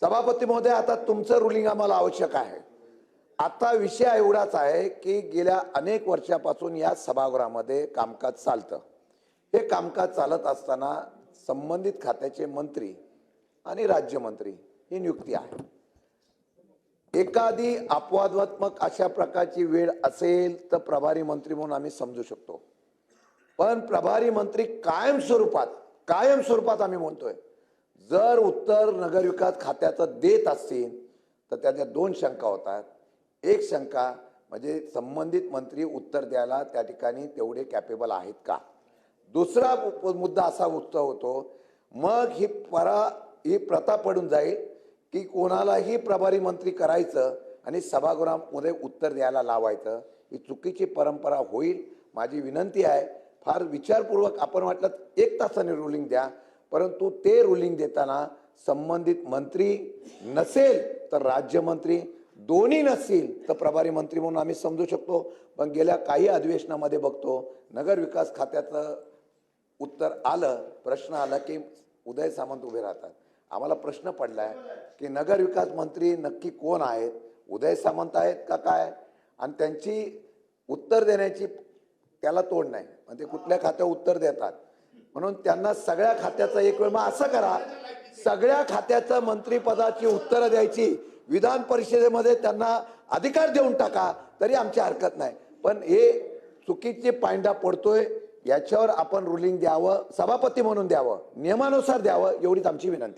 सभापती महोदय आता तुमचं रुलिंग आम्हाला आवश्यक आहे. आता विषय एवढाच आहे की गेल्या अनेक वर्षापासून या सभागृहामध्ये कामकाज चालतं. हे कामकाज चालत असताना संबंधित खात्याचे मंत्री आणि राज्यमंत्री ही नियुक्ती आहे. एखादी अपवादात्मक अशा प्रकारची वेळ असेल तर प्रभारी मंत्री म्हणून आम्ही समजू शकतो. पण प्रभारी मंत्री कायम स्वरूपात कायम स्वरूपात आम्ही म्हणतोय. जर उत्तर नगरविकास खात्याचं देत असतील तर त्याच्या दोन शंका होतात. एक शंका म्हणजे संबंधित मंत्री उत्तर द्यायला त्या ठिकाणी तेवढे कॅपेबल आहेत का? दुसरा मुद्दा असा उत्तर होतो मग ही परा ही प्रथा पडून जाईल की कोणालाही प्रभारी मंत्री करायचं आणि सभागृहामध्ये उत्तर द्यायला लावायचं ही चुकीची परंपरा होईल माझी विनंती आहे. फार विचारपूर्वक आपण वाटलं तर एक तासाने रुलिंग द्या. परंतु ते रुलिंग देताना संबंधित मंत्री नसेल तर राज्यमंत्री दोन्ही नसतील तर प्रभारी मंत्री म्हणून आम्ही समजू शकतो. पण गेल्या काही अधिवेशनामध्ये बघतो नगर विकास खात्याचं उत्तर आलं प्रश्न आला की उदय सामंत उभे राहतात. आम्हाला प्रश्न पडला आहे की नगर विकास मंत्री नक्की कोण आहेत? उदय सामंत आहेत का काय? आणि त्यांची उत्तर देण्याची त्याला तोड नाही. म्हणजे कुठल्या खात्यावर उत्तर देतात? म्हणून त्यांना सगळ्या खात्याचा एक वेळ मग असं करा. सगळ्या खात्याचं मंत्रीपदाची उत्तरं द्यायची. विधान परिषदेमध्ये त्यांना अधिकार देऊन टाका. तरी आमची हरकत नाही. पण हे चुकीचे पांडा पडतोय. याच्यावर आपण रुलिंग द्यावं सभापती म्हणून द्यावं नियमानुसार द्यावं एवढीच आमची विनंती.